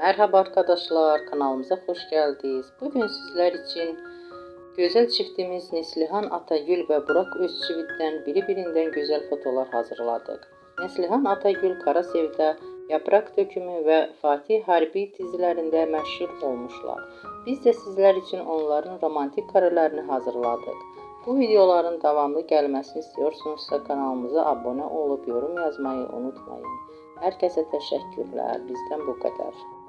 Merhaba arkadaşlar, kanalımıza hoş geldiniz. Bugün sizler için güzel çiftimiz Neslihan Atagül ve Burak Özçivit'ten biri-birinden güzel fotolar hazırladık. Neslihan Atagül Karasev'de Yaprak Dökümü ve Fatih Harbi dizilerinde meşhur olmuşlar. Biz de sizler için onların romantik karelerini hazırladık. Bu videoların devamlı gelmesini istiyorsunuzsa kanalımıza abone olup yorum yazmayı unutmayın. Herkese teşekkürler. Bizden bu kadar.